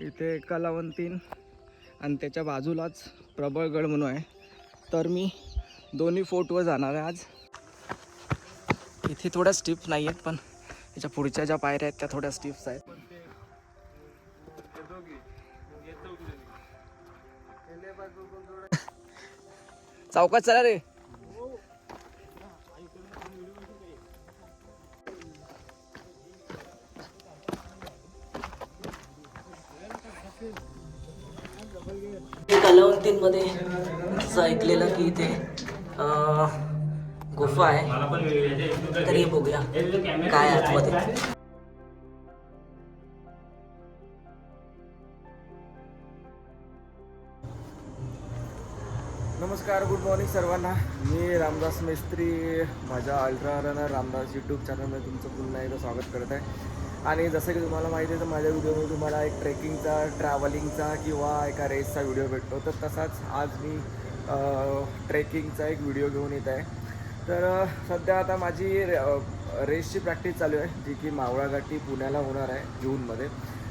इथे कलावंतीन आणि त्याच्या बाजूलाच प्रबळगड म्हणून आहे. तर मी दोन्ही फोर्टवर जाणार आहे आज. इथे थोड्या स्टिप नाही आहेत पण त्याच्या पुढच्या ज्या पायऱ्या आहेत त्या थोड्या स्टिप्स आहेत. चौकात चला रे. नमस्कार गुड मॉर्निंग सर्वांना. मी रामदास मेस्त्री माझ्या अल्ट्रा रनर रामदास यूट्यूब चॅनलमध्ये तुमचं पुन्हा एकदा स्वागत करत आहे. आणि जसं की तुम्हाला माहिती आहे तर माझ्या व्हिडिओमध्ये तुम्हाला एक ट्रेकिंगचा ट्रॅव्हलिंगचा किंवा एका रेसचा व्हिडिओ भेटतो. तर तसाच आज मी ट्रेकिंगचा एक व्हिडिओ घेऊन येत आहे. तर सध्या आता माझी रे- रेसची प्रॅक्टिस चालू आहे जी की मावळा पुण्याला होणार आहे जूनमध्ये.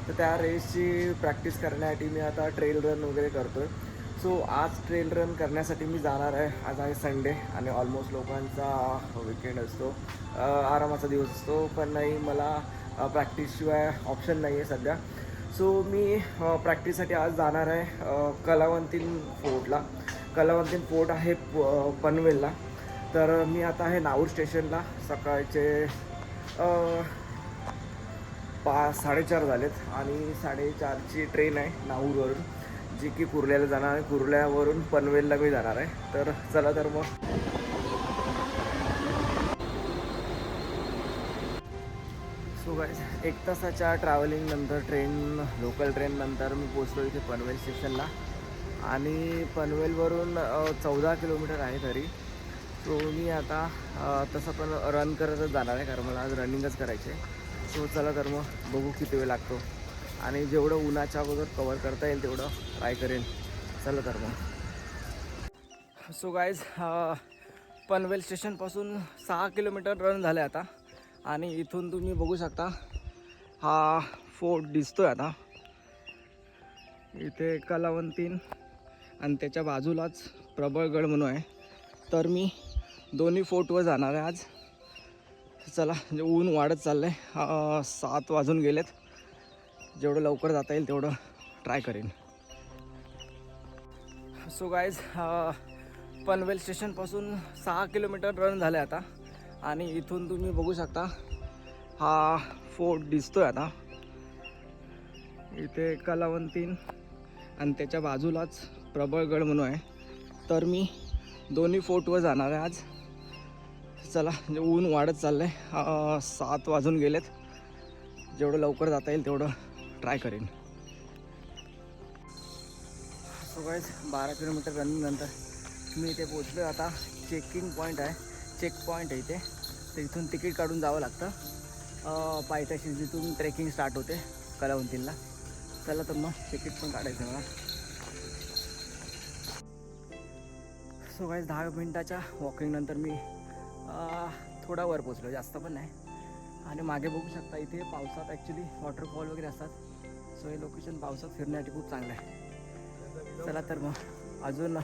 तर त्या रेसची प्रॅक्टिस करण्यासाठी मी आता ट्रेल रन वगैरे करतो आहे सो आज ट्रेल रन करण्यासाठी मी जाणार आहे. आज आहे संडे आणि ऑलमोस्ट लोकांचा विकेंड असतो. आरामाचा दिवस असतो. पण नाही मला प्रॅक्टिसशिवाय ऑप्शन नाही आहे सध्या. सो मी प्रॅक्टिससाठी आज जाणार आहे कलावंतीन फोर्टला. कलावंतीन फोर्ट आहे प पनवेलला. तर मी आता आहे नाऊर स्टेशनला. सकाळचे पा पाच साडेचार झालेत आणि साडेचारची ट्रेन आहे नाऊरवरून जी की कुर्ल्याला जाणार आहे. कुर्ल्यावरून पनवेलला मी जाणार आहे. तर चला तर मग. सो गाईज एक तासाच्या ट्रॅव्हलिंग नंतर ट्रेन लोकल ट्रेन नंतर मी पोचलो इथे पनवेल स्टेशनला आणि पनवेलवरून चौदा किलोमीटर आहे तरी. सो मी आता तसं पण रन करतच जाणार आहे कारण मला आज रनिंगच करायचे सो चला तर मग बघू किती वेळ लागतो. आणि जेवढं उन्हाच्या अगोदर कवर करता येईल तेवढं ट्राय करेन. चला तर मग. सो गाईज पनवेल स्टेशनपासून सहा किलोमीटर रन झालं आहे आता. आणि इथून तुम्ही बघू शकता हा फोर्ट दिसतोय आता. इथे कलावंतीन आणि त्याच्या बाजूलाच प्रबळगड म्हणून आहे. तर मी दोन्ही फोर्टवर जाणार आहे आज. चला म्हणजे ऊन वाढत चाललं आहे सात वाजून गेलेत. जेवढं लवकर जाता येईल तेवढं ट्राय करेन. सो गाईज पनवेल स्टेशनपासून सहा किलोमीटर रन झालं आहे आता. आणि इथून तुम्ही बघू शकता हा फोर्ट दिसतोय आता. इथे कलावंतीन आणि त्याच्या बाजूलाच प्रबळगड म्हणून आहे. तर मी दोन्ही फोर्टवर जाणार आहे आज. चला म्हणजे ऊन वाढत चाललं आहे सात वाजून गेलेत. जेवढं लवकर जाता येईल तेवढं ट्राय करेन. जवळच बारा किलोमीटर रनिंग नंतर मी इथे पोचलो आता चेकिंग पॉईंट आहे. चेक पॉईंट आहे इथे. तर इथून तिकीट काढून जावं लागतं. पायथ्याशी जिथून ट्रेकिंग स्टार्ट होते कलावंतीला. चला तर मग तिकीट पण काढायचं मला सो गाईज दहा मिनटाच्या वॉकिंगनंतर मी थोडा वर पोचलो जास्त पण नाही. आणि मागे बघू शकता इथे पावसात ॲक्च्युली वॉटरफॉल वगैरे असतात. सो हे लोकेशन पावसात फिरण्यासाठी खूप चांगलं आहे. चला तर मग. अजून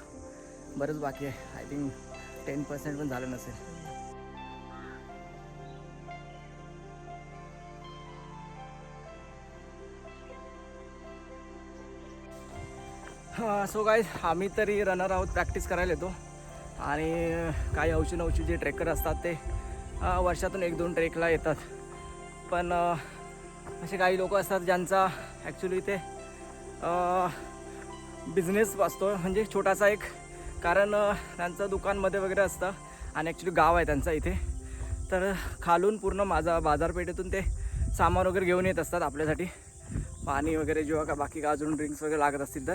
बरंच बाकी आहे. आय थिंक टेन पर्सेंट पण झालं नसेल. सो काय आम्ही तरी रनर आहोत प्रॅक्टिस करायला येतो. आणि काही अवची नवशी जे ट्रेकर असतात ते वर्षातून एक दोन ट्रेकला येतात. पण असे काही लोक असतात ज्यांचा ॲक्च्युली ते बिझनेस असतो म्हणजे छोटासा एक कारण त्यांचं दुकानमध्ये वगैरे असतं आणि ॲक्च्युली गाव आहे त्यांचं इथे. तर खालून पूर्ण माझा बाजारपेठेतून ते सामान वगैरे घेऊन येत असतात आपल्यासाठी. पाणी वगैरे जेव्हा का बाकी का अजून ड्रिंक्स वगैरे लागत असतील तर.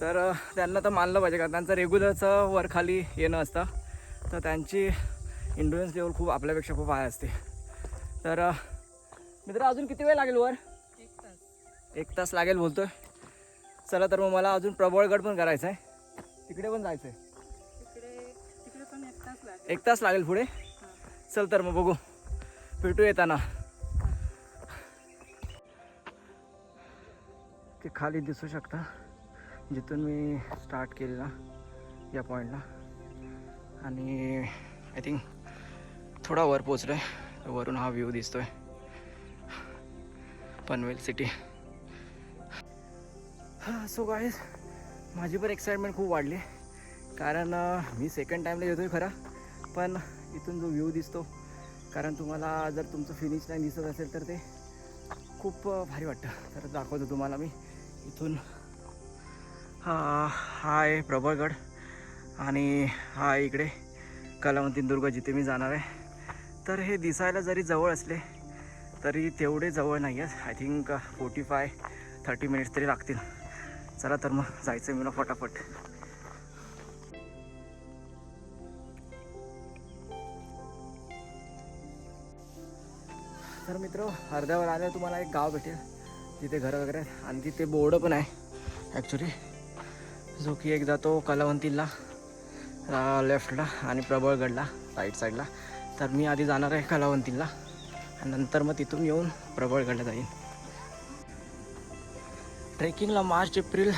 तर त्यांना तर मानलं पाहिजे कारण त्यांचं रेग्युलरचं वर खाली येणं असतं. तर त्यांची इंडुरन्स लेवल खूप आपल्यापेक्षा खूप हाय असते. तर मित्र अजून किती वेळ लागेल वर? एक तास लागेल बोलतोय? चला तर मग मला अजून प्रबळगड पण करायचं आहे तिकडे पण जायचं आहे तिकडे तिकडे पण एक तास लागेल. एक तास लागेल पुढे? चल तर मग बघू. भेटू येताना. ते खाली दिसू शकता. जिथून मी स्टार्ट केलेला या पॉईंटला आणि आय थिंक थोडा वर पोचलो आहे वरून हा व्ह्यू दिसतोय. पनवेल सिटी हां सो गाईज माझी पण एक्साइटमेंट खूप वाढली. कारण मी सेकंड टाईमला येतो आहे खरा पण इथून जो व्ह्यू दिसतो कारण तुम्हाला जर तुमचं फिनिश लाईन दिसत असेल तर ते खूप भारी वाटतं. तर दाखवतो तुम्हाला मी इथून. हा हा आहे प्रबळगड आणि हा इकडे कलावंतीदुर्ग जिथे मी जाणार आहे. तर हे दिसायला जरी जवळ असले तरी तेवढे जवळ नाही आहेत. I think forty five thirty minutes तरी लागतील. चला तर मग जायचं आहे मला फटाफट. तर मित्र अर्ध्यावर आल्यावर तुम्हाला एक गाव भेटेल. तिथे घरं वगैरे आहेत आणि तिथे बोर्ड पण आहे ॲक्च्युली जो की एक जातो कलावंतीला लेफ्टला आणि प्रबळगडला राईट साईडला तर मी आधी जाणार आहे कलावंतीला आणि नंतर मग तिथून येऊन प्रबळगडला जाईन. ट्रेकिंगला मार्च एप्रिल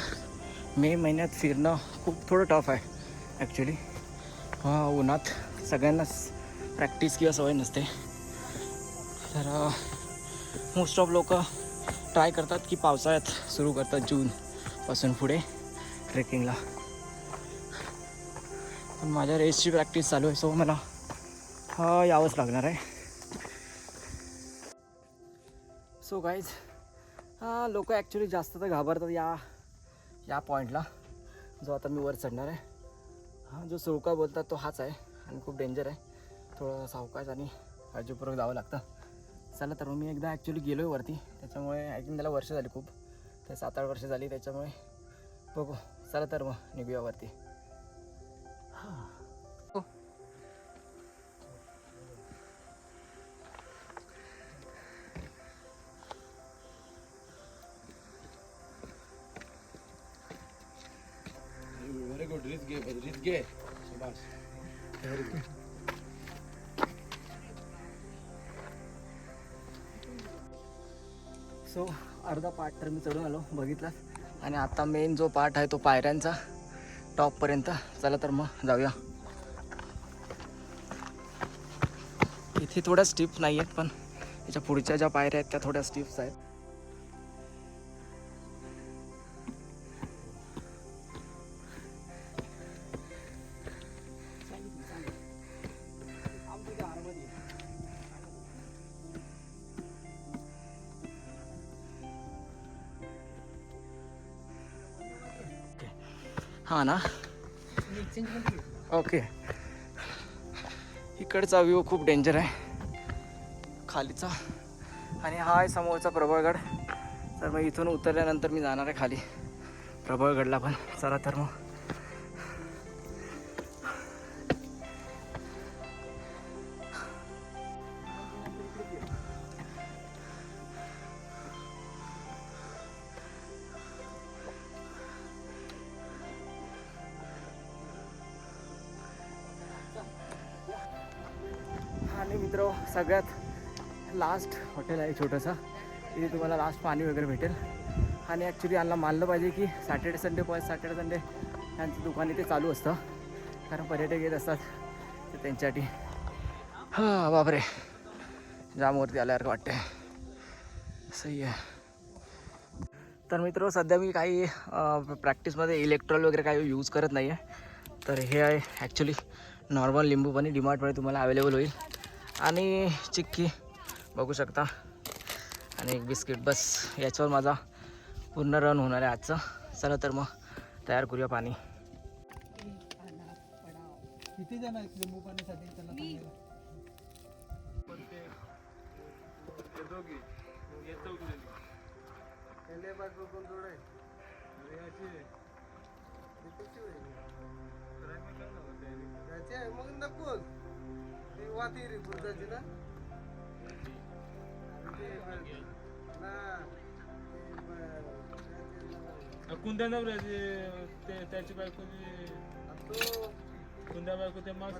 मे महिन्यात फिरणं खूप थोडं टफ आहे ॲक्च्युली उन्हात सगळ्यांनाच प्रॅक्टिस किंवा सवय नसते. तर मोस्ट ऑफ लोक ट्राय करतात की पावसाळ्यात सुरू करतात जूनपासून पुढे ट्रेकिंगला. पण माझ्या रेसची प्रॅक्टिस चालू आहे सो मला हा यावंच लागणार आहे. सो गाईज हां लोक ॲक्च्युली जास्त तर घाबरतात या या पॉईंटला जो आता मी वर चढणार आहे. हा जो सुळका बोलतात तो हाच आहे आणि खूप डेंजर आहे. थोडं सावकाश आणि काळजीपूर्वक जावं लागतं. चला तर मग मी एकदा ॲक्च्युली गेलो आहे वरती. त्याच्यामुळे आय थिंक त्याला वर्ष झाली खूप. ते सात आठ वर्ष झाली त्याच्यामुळे बघू. चला तर मग निघूया वरती. हां. घे risk घे सुभाष सो अर्धा पार्ट तर मी चढून आलो बघितलास. आणि आता मेन जो पार्ट आहे तो पायऱ्यांचा टॉपपर्यंत चला तर मग जाऊया. इथे थोड्या स्टिप नाही आहेत पण याच्या पुढच्या ज्या पायऱ्या आहेत त्या थोड्या स्टिप्स आहेत. हां ना? ओके इकडचा व्ह्यू खूप डेंजर आहे. खालीचा. आणि हा आहे समोरचा प्रबळगड. तर मग इथून उतरल्यानंतर मी जाणार आहे खाली. प्रबळगडला पण. चला तर मग. सगळ्यात लास्ट हॉटेल आहे छोटंसं. तिथे तुम्हाला लास्ट पाणी वगैरे भेटेल. आणि ॲक्च्युली यांना मानलं पाहिजे की सॅटर्डे संडे पण सॅटर्डे संडे यांचं दुकान इथे चालू असतं. कारण पर्यटक येत असतात तर त्यांच्यासाठी. हां बापरे. जामवरती आल्यासारखं वाटतं सही आहे. तर मित्र सध्या मी काही प्रॅक्टिसमध्ये इलेक्ट्रॉल वगैरे काही यूज करत नाही आहे तर हे आहे ॲक्च्युली नॉर्मल लिंबू पाणी डिमार्टमध्ये तुम्हाला अवेलेबल होईल. आणि चिक्की बघू शकता आणि एक बिस्किट बस याच्यावर माझा पूर्ण रन होणार आहे आजचा चला तर मग तयार करूया पाणी किती जण आहेत लिंबू पाण्यासाठी त्यांना मग नको A Kunda não é de Tachibai Kundi. Kunda vai com o teu mouse.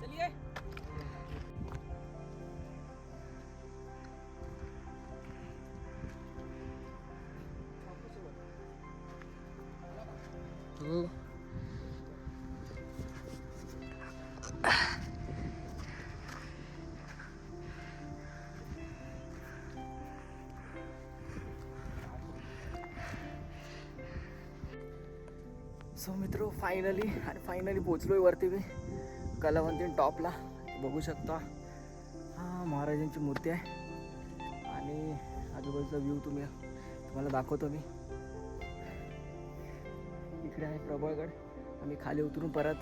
Seria? Oh. So मित्र फायनली आणि फायनली पोचलो आहे वरती मी कलावंतीन टॉपला. बघू शकता. हां महाराजांची मूर्ती आहे. आणि आजूबाजूचा व्ह्यू तुम्ही तुम्हाला दाखवतो मी. इकडे आहे प्रबळगड. आम्ही खाली उतरून परत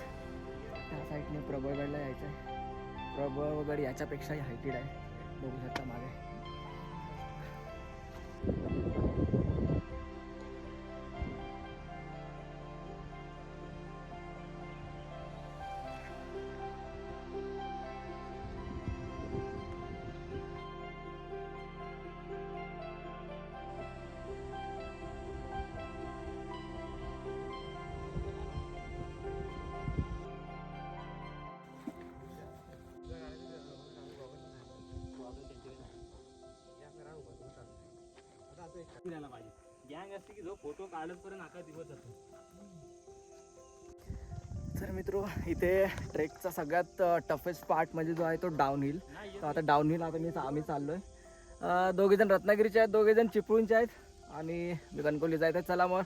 त्या साईडने प्रबळगडला यायचं आहे प्रबळगड याच्यापेक्षाही हायटेड आहे. बघू शकता मागे. गँग असते की जो फोटो काढत पर्यंत आका दिवस जातो. तर मित्र इथे ट्रेकचा सगळ्यात टफेस्ट पार्ट म्हणजे जो आहे तो डाऊन हिल तर आता डाऊन हिल आता मी आम्ही चाललो आहे दोघे जण रत्नागिरीचे आहेत दोघे जण चिपळूणचे आहेत आणि मी आहे. तर चला मग.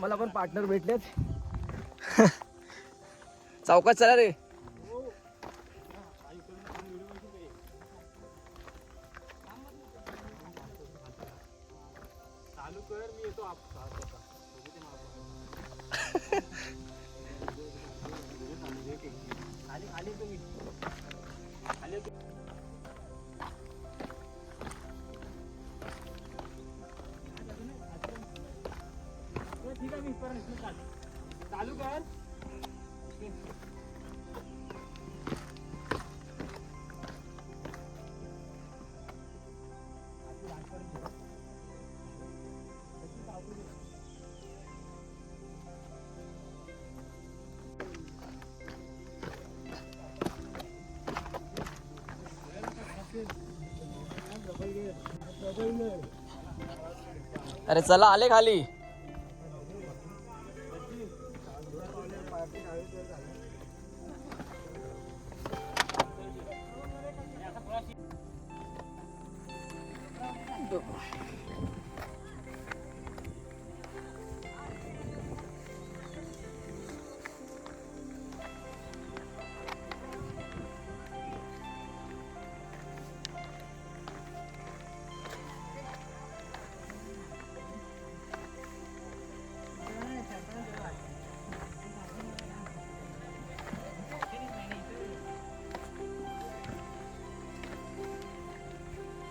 मला पण पार्टनर भेटलेत. चौकात चला रे. अरे चला आले खाली.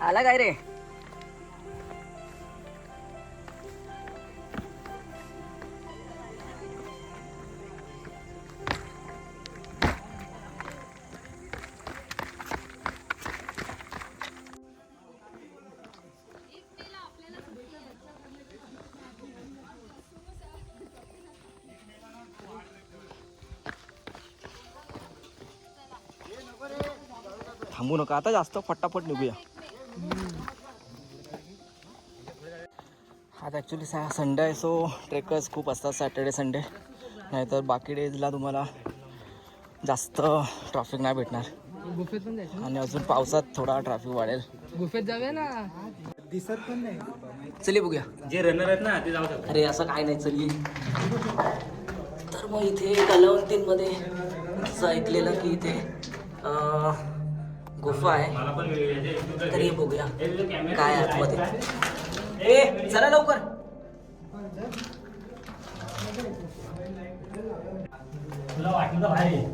आला काय रे? थांबू नका आता जास्त फटाफट निघूया. आज ॲक्च्युली सा संडे आहे सो ट्रेकर्स खूप असतात सॅटर्डे संडे नाहीतर बाकी डेजला तुम्हाला जास्त ट्रॅफिक नाही भेटणार. गुफेत पण जायचं आणि अजून पावसात थोडा ट्रॅफिक वाढेल. गुफेत जाऊया ना? दिसत पण नाही. चली बघूया. जे रनर आहेत ना ते जाऊ शकतात. अरे असं काय नाही चली तर मग इथे कलावंतींमध्ये असं ऐकलेलं की इथे अं, गुफा आहे. तर हे बघूया. हे काय आतमध्ये. ए चला लवकर तुला वाटलं तर बाहेर ये.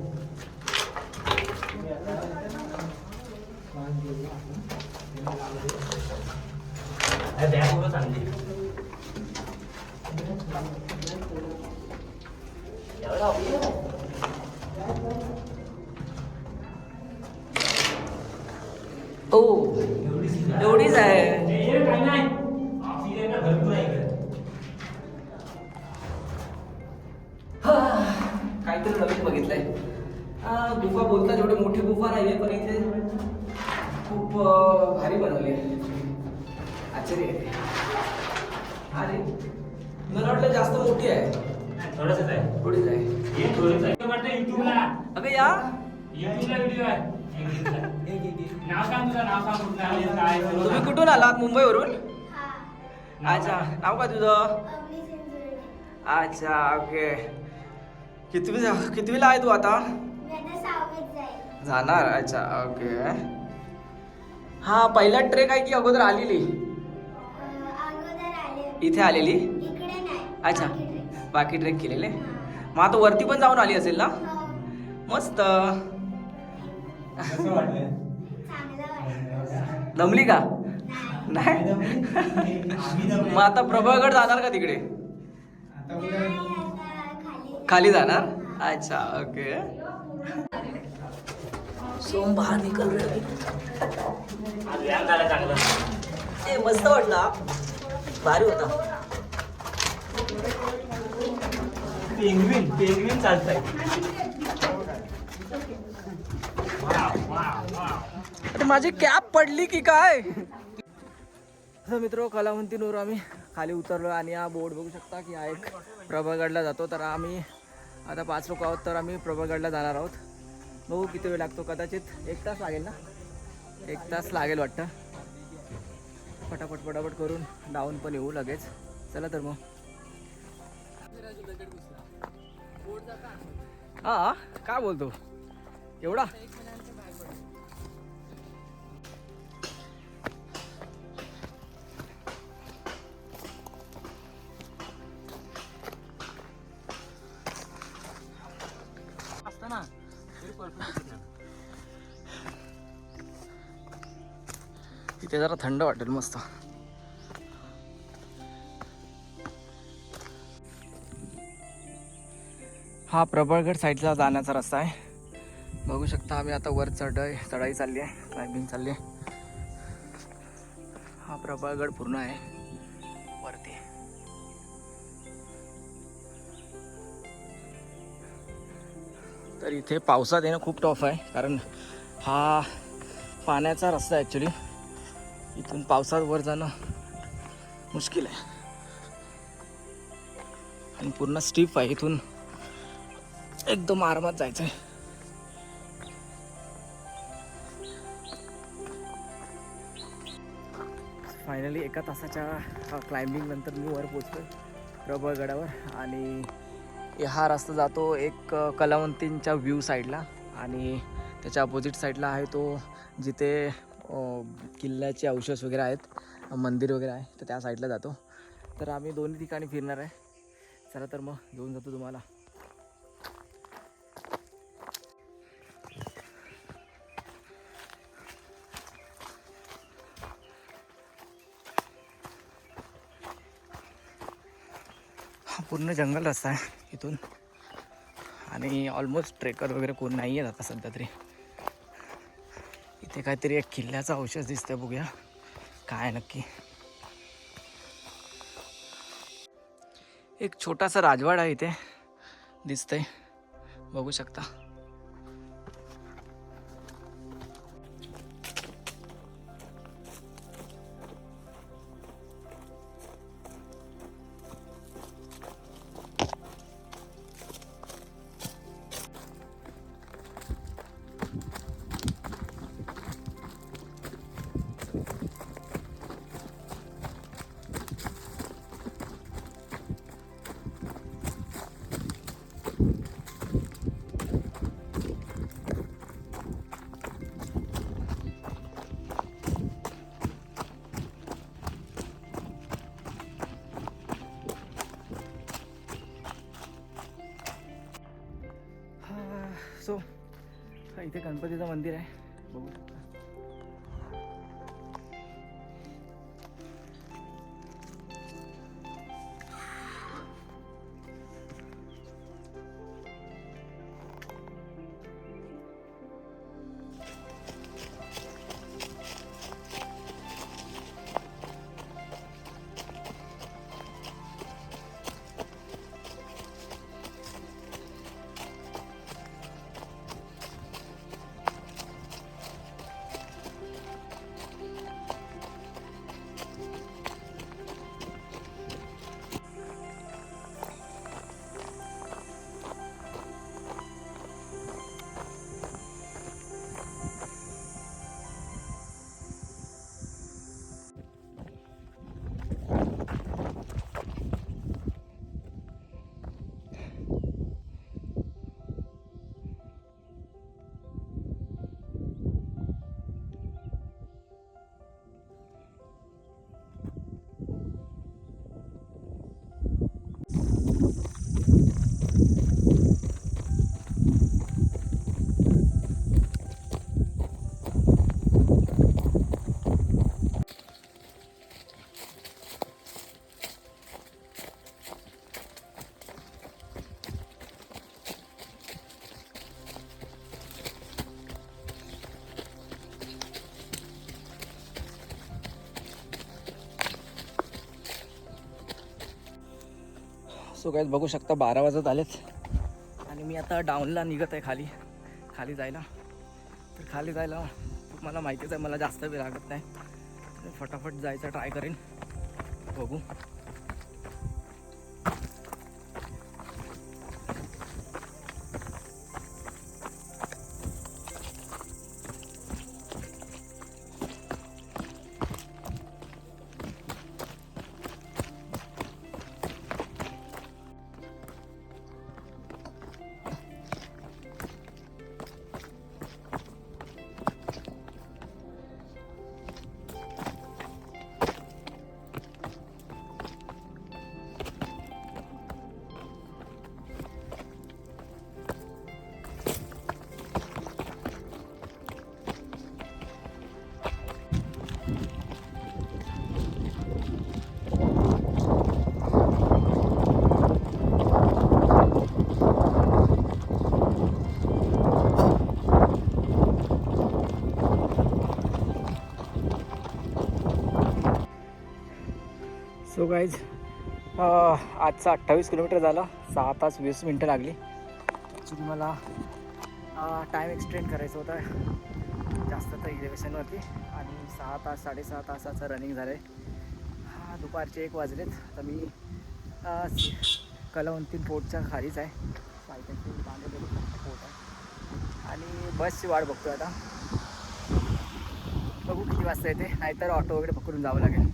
बॅग उभं चालली अरे मला वाटलं जास्त मोठी आहे. नाही, थोडंसंच आहे. थोडीच आहे. हे थोडंसं आहे. वाटतं युट्यूबला अबे या. युट्यूबला व्हिडिओ आहे. नाव सांग तुझं नाव सांग कुठलं आले काय तुम्ही कुठून आलात? मुंबईवरून? हा. अच्छा. नाव काय तुझं? अच्छा ओके. कितवी कितवीला आहे तू आता? जाणार. अच्छा ओके. हा पहिला ट्रेक आहे की अगोदर आलेली? इथे आलेली? इकडे नाही. अच्छा. बाकी ट्रेक केलेले. मग आता वरती पण जाऊन आली असेल ना? हो, मस्त. दमली का? नाही. मग आता प्रभागड जाणार का तिकडे? खाली. खाली जाणार? अच्छा ओके. सोम बाहेर निकल ए मस्त वाटला भारी होता. पेंग्विन पेंग्विन चालतंय. माझी कॅप पडली की काय? तर मित्र कलावंतीनवर आम्ही खाली उतरलो आणि हा बोर्ड बघू शकता की हा एक प्रभागडला जातो. तर आम्ही आता पाच लोक आहोत तर आम्ही प्रभागडला जाणार आहोत. बघू किती वेळ लागतो. कदाचित एक तास लागेल ना? एक तास लागेल वाटतं. पटापट पटापट करून डाऊन पण येऊ लगेच. चला तर मग. हा काय बोलतो? एवढा? जरा थंड वाटेल मस्त. हा प्रबळगड साईडला जाण्याचा रस्ता आहे. बघू शकता आम्ही आता वर चढाई चढाई चालली आहे क्लाइम्बिंग चालली आहे. हा प्रबळगड पूर्ण आहे. वरती. तर इथे पावसात येणं खूप टफ आहे कारण हा पाण्याचा रस्ता ॲक्च्युली इथून पावसात वर जाणं मुश्किल आहे. आणि पूर्ण स्टीफ आहे इथून एकदम आरामात जायचं आहे फायनली एका तासाच्या क्लाइम्बिंग नंतर मी वर पोचतो प्रबळगडावर आणि हा रस्ता जातो एक कलावंतींच्या व्ह्यू साईडला आणि त्याच्या अपोजिट साईडला आहे तो जिथे किल्ल्याचे अवशेष वगैरे आहेत मंदिर वगैरे आहे तर त्या साईडला जातो. तर आम्ही दोन्ही ठिकाणी फिरणार आहे. चला तर मग घेऊन जातो तुम्हाला. हा पूर्ण जंगल रस्ता आहे इथून. आणि ऑलमोस्ट ट्रेकर वगैरे कोण नाही आहेत आता सध्या तरी. इथे काहीतरी एक किल्ल्याचा अवशेष दिसतंय बघूया. काय नक्की. एक छोटासा राजवाडा आहे इथे दिसतंय. बघू शकता. सो इथे गणपतीचं मंदिर आहे. बघू सो काय बघू शकता बारा वाजत आलेत. आणि मी आता डाऊनला निघत आहे खाली. खाली जायला. तर खाली जायला मला माहितीच आहे मला जास्त वेळ लागत नाही. फटाफट जायचा ट्राय करेन. बघू. सो गाईज आजचा अठ्ठावीस किलोमीटर झाला. सहा तास वीस मिनटं लागली. ॲक्च्युली मला टाईम एक्सटेंड करायचा होता. जास्त तर इलेवेशनवरती आणि सहा तास साडेसहा तासाचं रनिंग झालं आहे दुपारचे एक वाजलेत. तर मी कलावंतीन पोर्टच्या खालीच आहे. पायथ्याची बांधलेली पोर्ट आहे आणि बसची वाट बघतो आता. बघू किती वाजता येते. नाहीतर ऑटो वगैरे पकडून जावं लागेल.